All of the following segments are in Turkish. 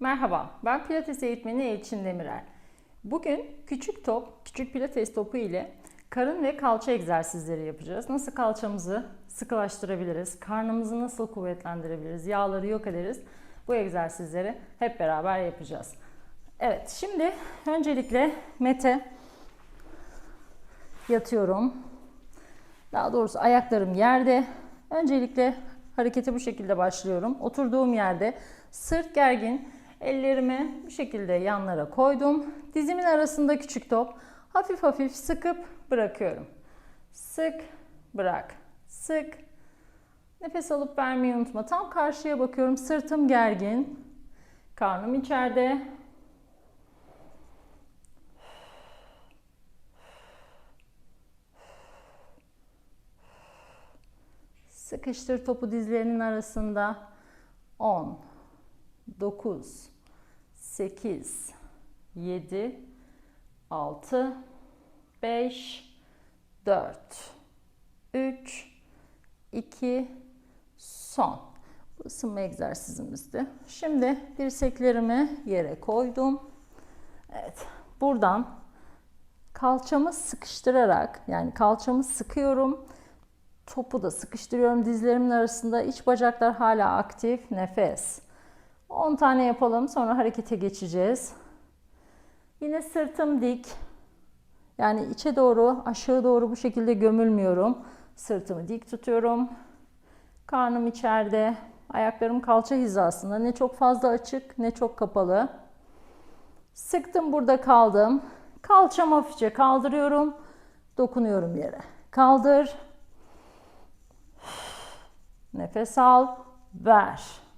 Merhaba, ben Pilates eğitmeni Elçin Demirel. Bugün küçük top, küçük pilates topu ile karın ve kalça egzersizleri yapacağız. Nasıl kalçamızı sıkılaştırabiliriz, karnımızı nasıl kuvvetlendirebiliriz, yağları yok ederiz. Bu egzersizleri hep beraber yapacağız. Evet, şimdi öncelikle mete yatıyorum. Daha doğrusu ayaklarım yerde. Öncelikle harekete bu şekilde başlıyorum. Oturduğum yerde sırt gergin, ellerimi bu şekilde yanlara koydum. Dizimin arasında küçük top. Hafif hafif sıkıp bırakıyorum. Sık, bırak. Sık. Nefes alıp vermeyi unutma. Tam karşıya bakıyorum. Sırtım gergin. Karnım içeride. Sıkıştır topu dizlerinin arasında. 10, 9, 8, 7, 6, 5, 4, 3, 2, son. Bu ısınma egzersizimizdi. Şimdi dirseklerimi yere koydum. Evet, buradan kalçamı sıkıştırarak yani kalçamı sıkıyorum. Topu da sıkıştırıyorum dizlerimin arasında. İç bacaklar hala aktif. Nefes. 10 tane yapalım. Sonra harekete geçeceğiz. Yine sırtım dik. Yani içe doğru, aşağı doğru bu şekilde gömülmüyorum. Sırtımı dik tutuyorum. Karnım içeride. Ayaklarım kalça hizasında. Ne çok fazla açık, ne çok kapalı. Sıktım burada kaldım. Kalçamı hafifçe kaldırıyorum. Dokunuyorum yere. Kaldır. Nefes al, ver.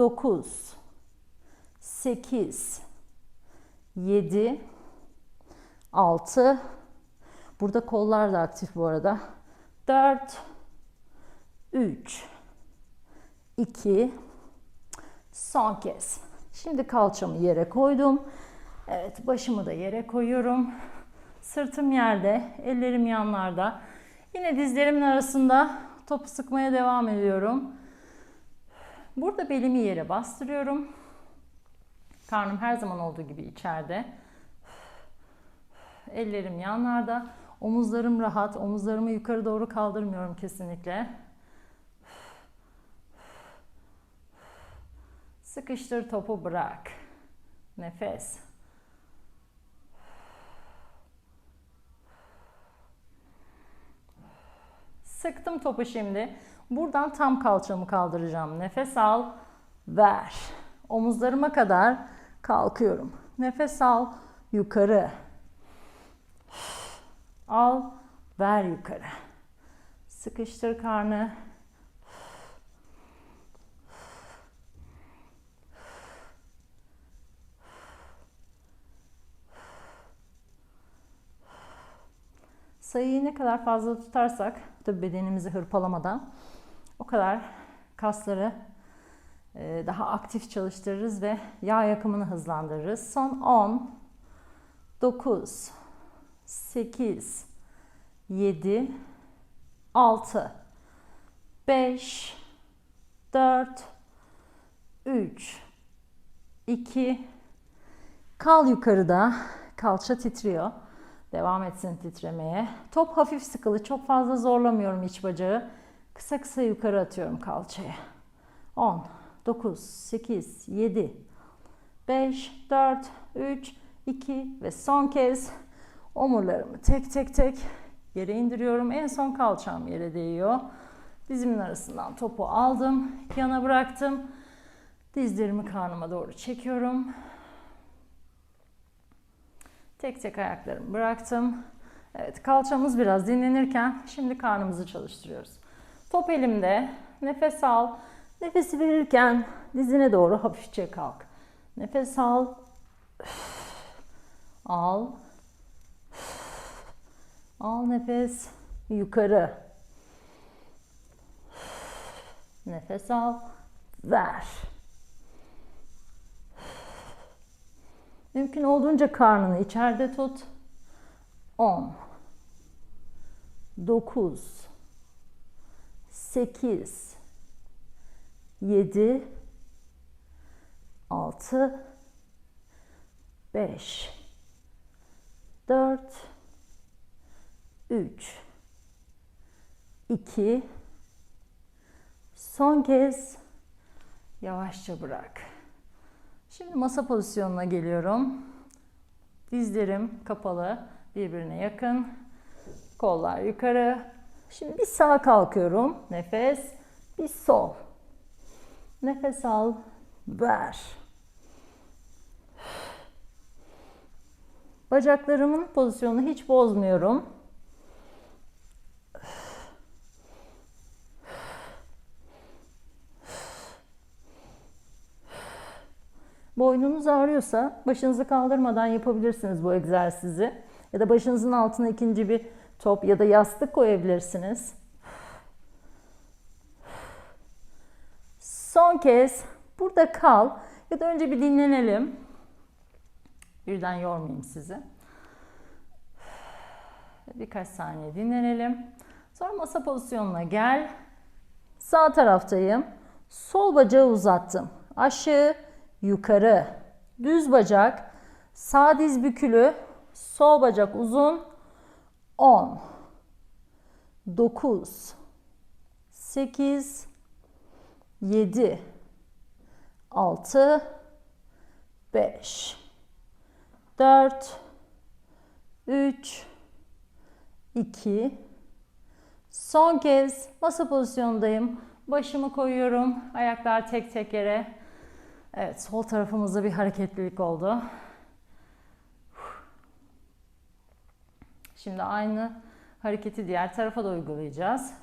9 8 7 6 Burada kollar da aktif bu arada. 4 3 2 Son kez. Şimdi kalçamı yere koydum. Evet, başımı da yere koyuyorum. Sırtım yerde, ellerim yanlarda. Yine dizlerimin arasında topu sıkmaya devam ediyorum. Burada belimi yere bastırıyorum. Karnım her zaman olduğu gibi içeride. Ellerim yanlarda. Omuzlarım rahat. Omuzlarımı yukarı doğru kaldırmıyorum kesinlikle. Sıkıştır topu bırak. Nefes. Sıktım topu şimdi. Buradan tam kalçamı kaldıracağım. Nefes al, ver. Omuzlarıma kadar kalkıyorum. Nefes al, yukarı. Al, ver yukarı. Sıkıştır karnı. Sayıyı ne kadar fazla tutarsak, tabi bedenimizi hırpalamadan o kadar kasları e, daha aktif çalıştırırız ve yağ yakımını hızlandırırız. Son 10, 9, 8, 7, 6, 5, 4, 3, 2, kal yukarıda, kalça titriyor. Devam etsin titremeye. Top hafif sıkılı. Çok fazla zorlamıyorum iç bacağı. Kısa kısa yukarı atıyorum kalçaya. 10, 9, 8, 7, 5, 4, 3, 2 ve son kez omurlarımı tek tek tek yere indiriyorum. En son kalçam yere değiyor. Dizimin arasından topu aldım. Yana bıraktım. Dizlerimi karnıma doğru çekiyorum. Tek tek ayaklarımı bıraktım. Evet kalçamız biraz dinlenirken şimdi karnımızı çalıştırıyoruz. Top elimde. Nefes al. Nefesi verirken dizine doğru hafifçe kalk. Nefes al. Al. Al nefes. Yukarı. Nefes al. Ver. Mümkün olduğunca karnını içeride tut. 10 9 8 7 6 5 4 3 2 Son kez yavaşça bırak. Şimdi masa pozisyonuna geliyorum. Dizlerim kapalı, birbirine yakın. Kollar yukarı. Şimdi bir sağa kalkıyorum. Nefes, bir sol. Nefes al, ver. Bacaklarımın pozisyonunu hiç bozmuyorum. Boynunuz ağrıyorsa başınızı kaldırmadan yapabilirsiniz bu egzersizi. Ya da başınızın altına ikinci bir top ya da yastık koyabilirsiniz. Son kez burada kal ya da önce bir dinlenelim. Birden yormayayım sizi. Birkaç saniye dinlenelim. Sonra masa pozisyonuna gel. Sağ taraftayım. Sol bacağı uzattım. Aşağı, yukarı. Düz bacak. Sağ diz bükülü. Sol bacak uzun. 10 9 8 7 6 5 4 3 2 Son kez masa pozisyondayım. Başımı koyuyorum. Ayaklar tek tek yere. Evet, sol tarafımızda bir hareketlilik oldu. Şimdi aynı hareketi diğer tarafa da uygulayacağız.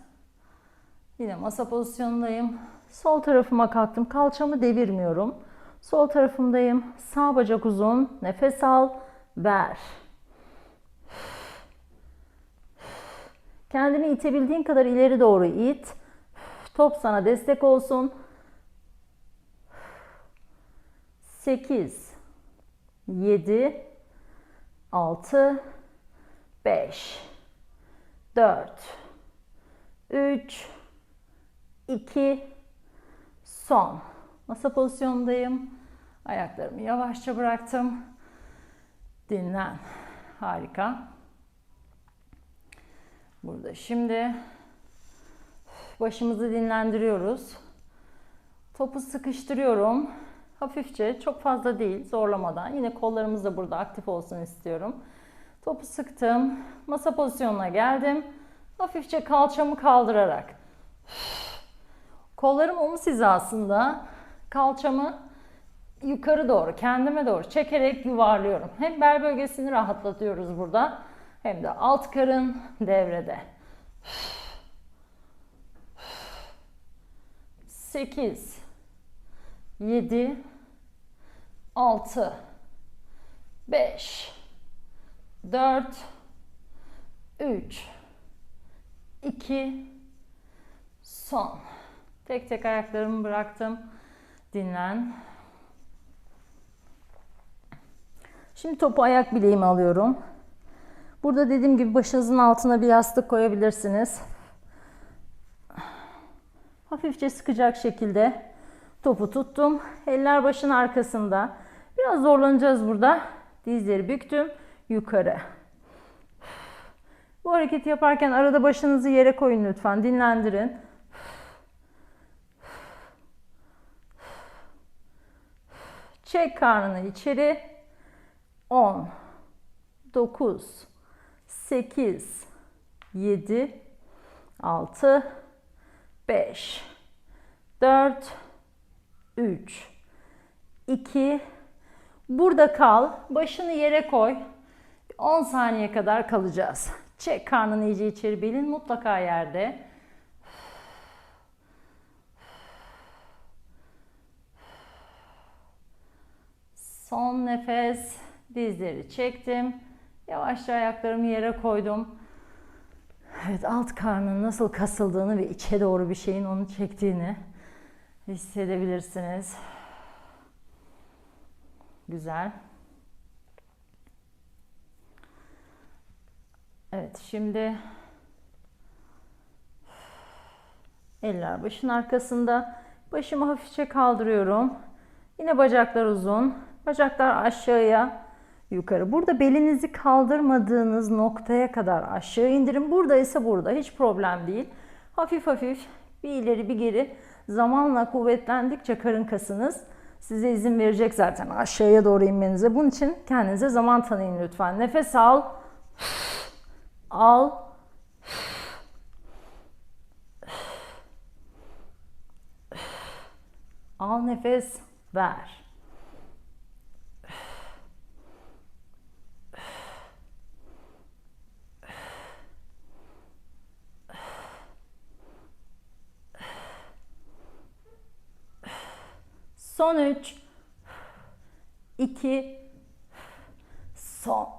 Yine masa pozisyonundayım. Sol tarafıma kalktım. Kalçamı devirmiyorum. Sol tarafımdayım. Sağ bacak uzun. Nefes al. Ver. Kendini itebildiğin kadar ileri doğru it. Top sana destek olsun. 8 7 6 5 4 3 2 son. Masa pozisyondayım. Ayaklarımı yavaşça bıraktım. Dinlen. Harika. Burada şimdi başımızı dinlendiriyoruz. Topu sıkıştırıyorum. Hafifçe, çok fazla değil, zorlamadan. Yine kollarımız da burada aktif olsun istiyorum. Topu sıktım. Masa pozisyonuna geldim. Hafifçe kalçamı kaldırarak. Kollarım omuz hizasında. Kalçamı yukarı doğru, kendime doğru çekerek yuvarlıyorum. Hem bel bölgesini rahatlatıyoruz burada. Hem de alt karın devrede. 8 7 6 5 4 3 2 son. Tek tek ayaklarımı bıraktım. Dinlen. Şimdi topu ayak bileğime alıyorum. Burada dediğim gibi başınızın altına bir yastık koyabilirsiniz. Hafifçe sıkacak şekilde topu tuttum. Eller başın arkasında. Biraz zorlanacağız burada. Dizleri büktüm. Yukarı. Bu hareketi yaparken arada başınızı yere koyun lütfen. Dinlendirin. Çek karnını içeri. 10 9 8 7 6 5 4 3 2 Burada kal. Başını yere koy. 10 saniye kadar kalacağız. Çek karnını iyice içeri. Belin mutlaka yerde. Son nefes. Dizleri çektim. Yavaşça ayaklarımı yere koydum. Evet alt karnın nasıl kasıldığını ve içe doğru bir şeyin onu çektiğini hissedebilirsiniz. Güzel. Evet şimdi eller başın arkasında. Başımı hafifçe kaldırıyorum. Yine bacaklar uzun. Bacaklar aşağıya yukarı. Burada belinizi kaldırmadığınız noktaya kadar aşağı indirin. Burada ise burada hiç problem değil. Hafif hafif bir ileri bir geri zamanla kuvvetlendikçe karın kasınız size izin verecek zaten aşağıya doğru inmenize. Bunun için kendinize zaman tanıyın lütfen. Nefes al. Al. Al nefes, ver. Son 3 2 son.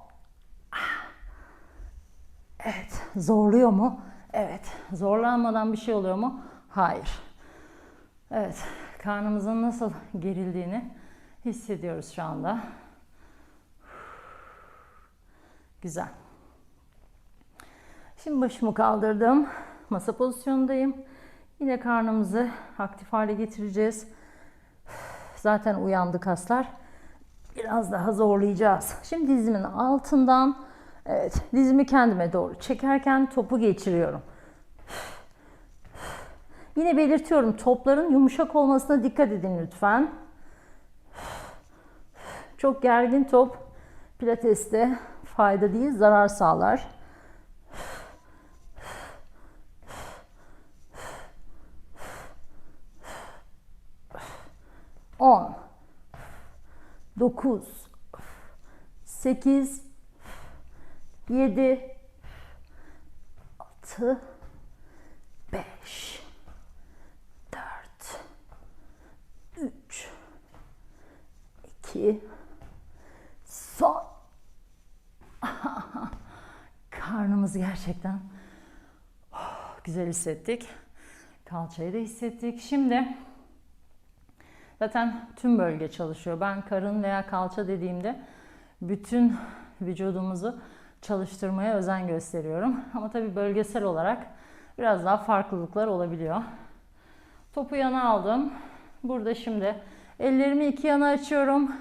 Evet, zorluyor mu? Evet. Zorlanmadan bir şey oluyor mu? Hayır. Evet, karnımızın nasıl gerildiğini hissediyoruz şu anda. Güzel. Şimdi başımı kaldırdım. Masa pozisyondayım. Yine karnımızı aktif hale getireceğiz. Zaten uyandı kaslar. Biraz daha zorlayacağız. Şimdi dizimin altından evet dizimi kendime doğru çekerken topu geçiriyorum. Yine belirtiyorum topların yumuşak olmasına dikkat edin lütfen. Çok gergin top pilateste fayda değil zarar sağlar. On, dokuz, sekiz, yedi, altı, beş, dört, üç, iki, son. Karnımızı gerçekten oh, güzel hissettik. Kalçayı da hissettik. Şimdi Zaten tüm bölge çalışıyor. Ben karın veya kalça dediğimde bütün vücudumuzu çalıştırmaya özen gösteriyorum. Ama tabii bölgesel olarak biraz daha farklılıklar olabiliyor. Topu yana aldım. Burada şimdi ellerimi iki yana açıyorum.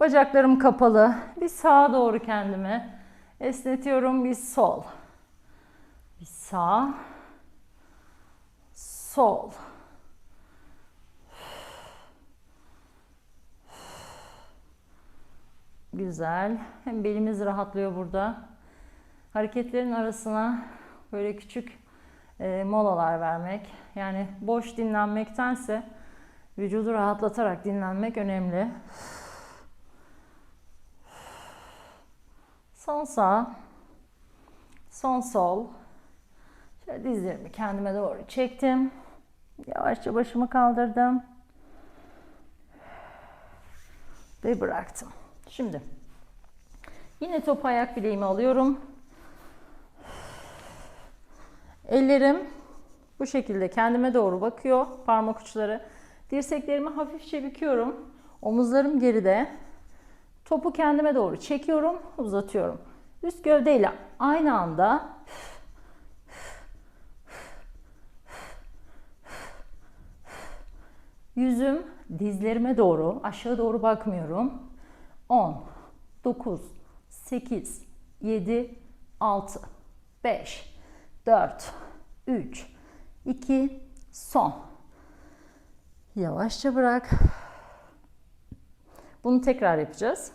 Bacaklarım kapalı. Bir sağa doğru kendimi esnetiyorum. Bir sol. Bir sağ. Sol. Güzel. Hem belimiz rahatlıyor burada. Hareketlerin arasına böyle küçük e, molalar vermek. Yani boş dinlenmektense vücudu rahatlatarak dinlenmek önemli. Son sağ. Son sol. Şöyle dizlerimi kendime doğru çektim. Yavaşça başımı kaldırdım. Ve bıraktım. Şimdi yine top ayak bileğimi alıyorum. Ellerim bu şekilde kendime doğru bakıyor. Parmak uçları. Dirseklerimi hafifçe büküyorum. Omuzlarım geride. Topu kendime doğru çekiyorum, uzatıyorum. Üst gövdeyle aynı anda yüzüm dizlerime doğru, aşağı doğru bakmıyorum. 10, 9, 8, 7, 6, 5, 4, 3, 2, son. Yavaşça bırak. Bunu tekrar yapacağız.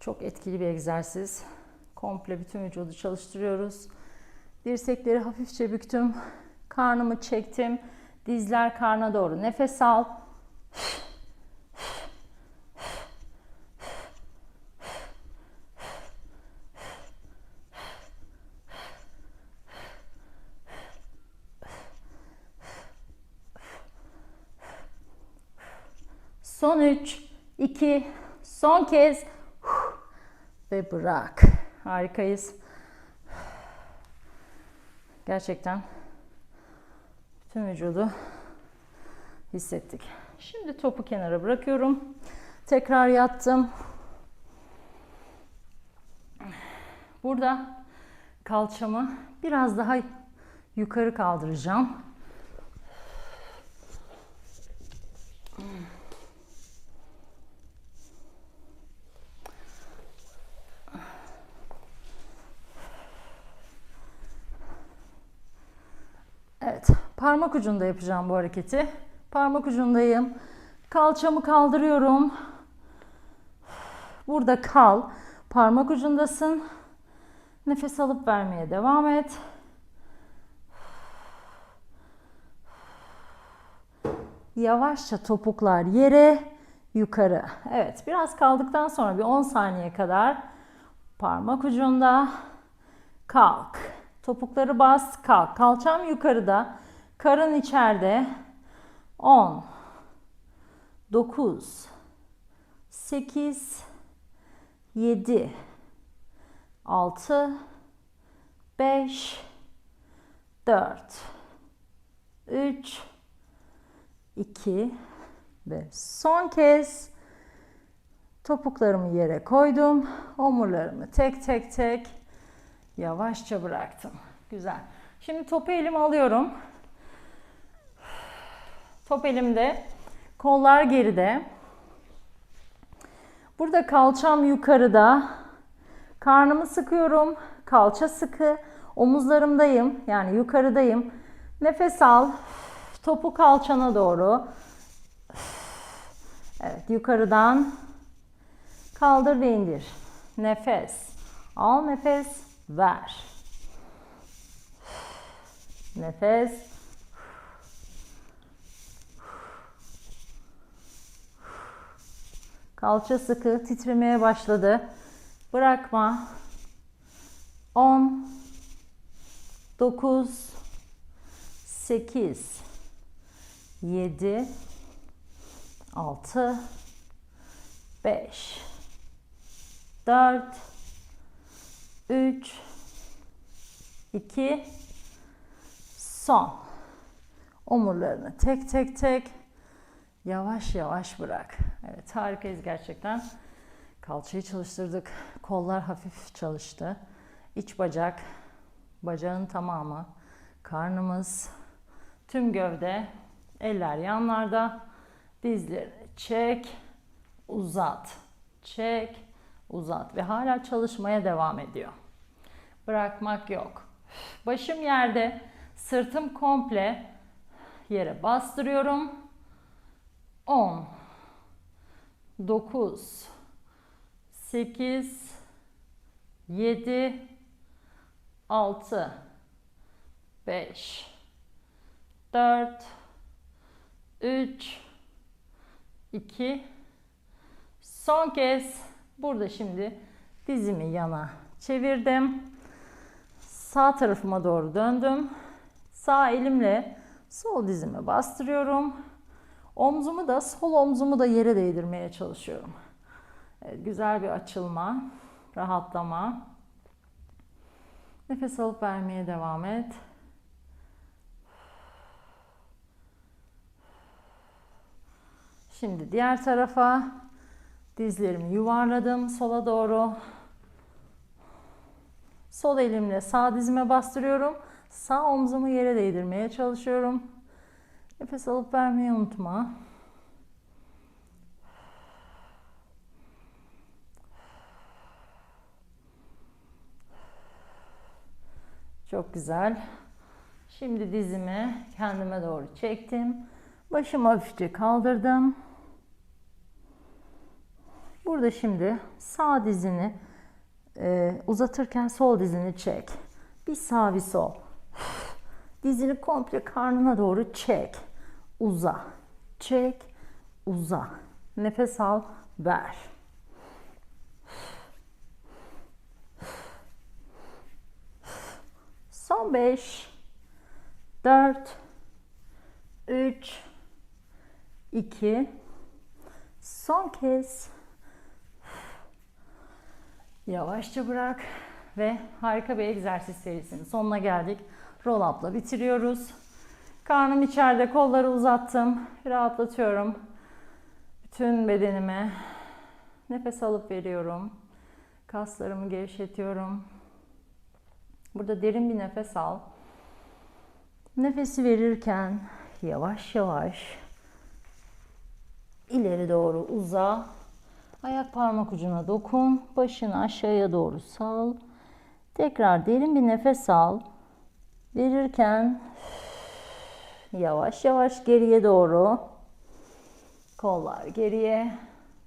Çok etkili bir egzersiz. Komple bütün vücudu çalıştırıyoruz. Dirsekleri hafifçe büktüm. Karnımı çektim. Dizler karna doğru. Nefes al. Son 3, 2, son kez ve bırak. Harikayız. Gerçekten bütün vücudu hissettik. Şimdi topu kenara bırakıyorum. Tekrar yattım. Burada kalçamı biraz daha yukarı kaldıracağım. Evet, parmak ucunda yapacağım bu hareketi. Parmak ucundayım. Kalçamı kaldırıyorum. Burada kal. Parmak ucundasın. Nefes alıp vermeye devam et. Yavaşça topuklar yere, yukarı. Evet, biraz kaldıktan sonra bir 10 saniye kadar parmak ucunda kalk. Topukları bas, kalk. Kalçam yukarıda, karın içeride. 10 9 8 7 6 5 4 3 2 ve son kez topuklarımı yere koydum. Omurlarımı tek tek tek yavaşça bıraktım. Güzel. Şimdi topu elime alıyorum. Top elimde. Kollar geride. Burada kalçam yukarıda. Karnımı sıkıyorum. Kalça sıkı. Omuzlarımdayım. Yani yukarıdayım. Nefes al. Topu kalçana doğru. Evet yukarıdan kaldır ve indir. Nefes. Al nefes. Ver. Nefes. Kalça sıkı titremeye başladı. Bırakma. 10 9 8 7 6 5 4 3 2 son. Omurlarını tek tek tek. Yavaş yavaş bırak. Evet harikayız gerçekten. Kalçayı çalıştırdık. Kollar hafif çalıştı. İç bacak, bacağın tamamı, karnımız, tüm gövde, eller yanlarda, dizleri çek, uzat, çek, uzat ve hala çalışmaya devam ediyor. Bırakmak yok. Başım yerde, sırtım komple yere bastırıyorum. 10 9 8 7 6 5 4 3 2 Son kez burada şimdi dizimi yana çevirdim. Sağ tarafıma doğru döndüm. Sağ elimle sol dizime bastırıyorum. Omzumu da sol omzumu da yere değdirmeye çalışıyorum. Evet, güzel bir açılma, rahatlama. Nefes alıp vermeye devam et. Şimdi diğer tarafa dizlerimi yuvarladım sola doğru. Sol elimle sağ dizime bastırıyorum. Sağ omzumu yere değdirmeye çalışıyorum. Nefes alıp vermeyi unutma. Çok güzel. Şimdi dizimi kendime doğru çektim. Başımı hafifçe kaldırdım. Burada şimdi sağ dizini e, uzatırken sol dizini çek. Bir sağ bir sol. Dizini komple karnına doğru çek. Uza. Çek. Uza. Nefes al. Ver. Son 5 4 3 2 Son kez yavaşça bırak ve harika bir egzersiz serisinin sonuna geldik. Roll up'la bitiriyoruz. Karnım içeride, kolları uzattım. Rahatlatıyorum. Bütün bedenimi Nefes alıp veriyorum. Kaslarımı gevşetiyorum. Burada derin bir nefes al. Nefesi verirken yavaş yavaş ileri doğru uza. Ayak parmak ucuna dokun. Başını aşağıya doğru sal. Tekrar derin bir nefes al. Verirken yavaş yavaş geriye doğru. Kollar geriye.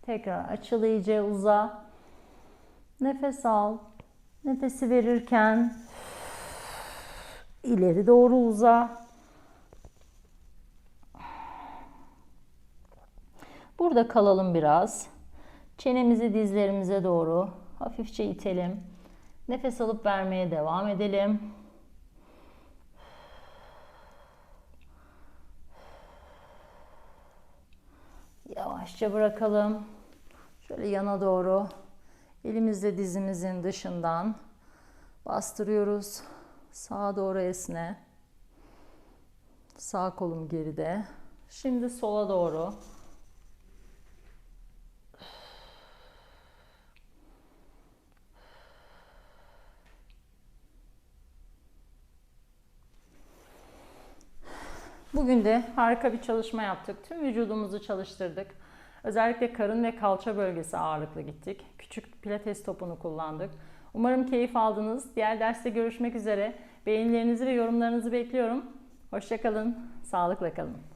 Tekrar açıl iyice uza. Nefes al. Nefesi verirken ileri doğru uza. Burada kalalım biraz. Çenemizi dizlerimize doğru hafifçe itelim. Nefes alıp vermeye devam edelim. Yavaşça bırakalım. Şöyle yana doğru elimizle dizimizin dışından bastırıyoruz. Sağa doğru esne. Sağ kolum geride. Şimdi sola doğru. Bugün de harika bir çalışma yaptık. Tüm vücudumuzu çalıştırdık. Özellikle karın ve kalça bölgesi ağırlıklı gittik. Küçük pilates topunu kullandık. Umarım keyif aldınız. Diğer derste görüşmek üzere. Beğenilerinizi ve yorumlarınızı bekliyorum. Hoşçakalın. Sağlıkla kalın.